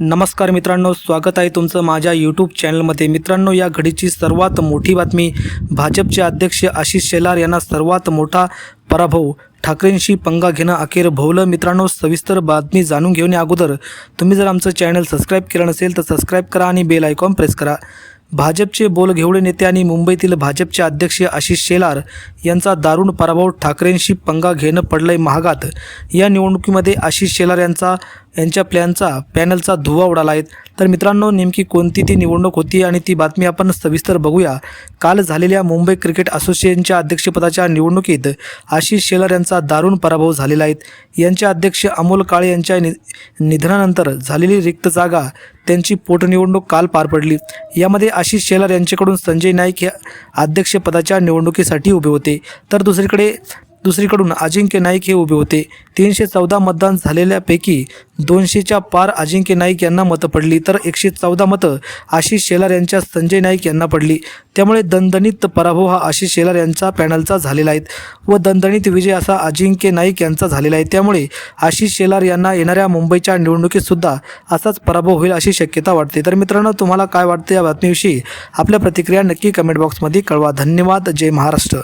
नमस्कार मित्रांनो स्वागत आहे तुमचं माझ्या यूट्यूब चॅनलमध्ये मित्रांनो या घडीची सर्वात मोठी बातमी भाजपचे अध्यक्ष आशिष शेलार यांना सर्वात मोठा पराभव ठाकरेंशी पंगा घेणं अखेर भोवलं. मित्रांनो सविस्तर बातमी जाणून घेऊन अगोदर तुम्ही जर आमचं चॅनल सबस्क्राईब केलं नसेल तर सबस्क्राईब करा आणि बेल आयकॉन प्रेस करा. भाजपचे बोलघेवडे नेते आणि मुंबईतील भाजपचे अध्यक्ष आशिष शेलार यांचा दारुण पराभव ठाकरेंशी पंगा घेणं पडलंय महागात. या निवडणुकीमध्ये आशिष शेलार यांचा यांच्या प्लॅनचा पॅनलचा धुवा उडाला आहे. तर मित्रांनो नेमकी कोणती ती निवडणूक होती? आणि ती बातमी आपण सविस्तर बघूया. काल झालेल्या मुंबई क्रिकेट असोसिएशनच्या अध्यक्षपदाच्या निवडणुकीत आशिष शेलार यांचा दारुण पराभव झालेला आहे. यांचे अध्यक्ष अमोल काळे यांच्या नि निधनानंतर झालेली रिक्त जागा त्यांची पोटनिवडणूक काल पार पडली. यामध्ये आशिष शेलार यांच्याकडून संजय नाईक हे अध्यक्षपदाच्या निवडणुकीसाठी उभे होते. तर दुसरीकडे दुसरीकडून अजिंक्य नाईक हे उभे होते. तीनशे चौदा मतदान झालेल्यापैकी दोनशेच्या पार अजिंक्य नाईक यांना मतं पडली तर एकशे चौदा मतं आशिष शेलार यांच्या संजय नाईक यांना पडली. त्यामुळे दणदणीत पराभव हा आशिष शेलार यांचा पॅनलचा झालेला आहे व दणदणीत विजय असा अजिंक्य नाईक यांचा झालेला आहे. त्यामुळे आशिष शेलार यांना येणाऱ्या मुंबईच्या निवडणुकीतसुद्धा असाच पराभव होईल अशी शक्यता वाटते. तर मित्रांनो तुम्हाला काय वाटते या बातमीविषयी? आपल्या प्रतिक्रिया नक्की कमेंट बॉक्समध्ये कळवा. धन्यवाद. जय महाराष्ट्र.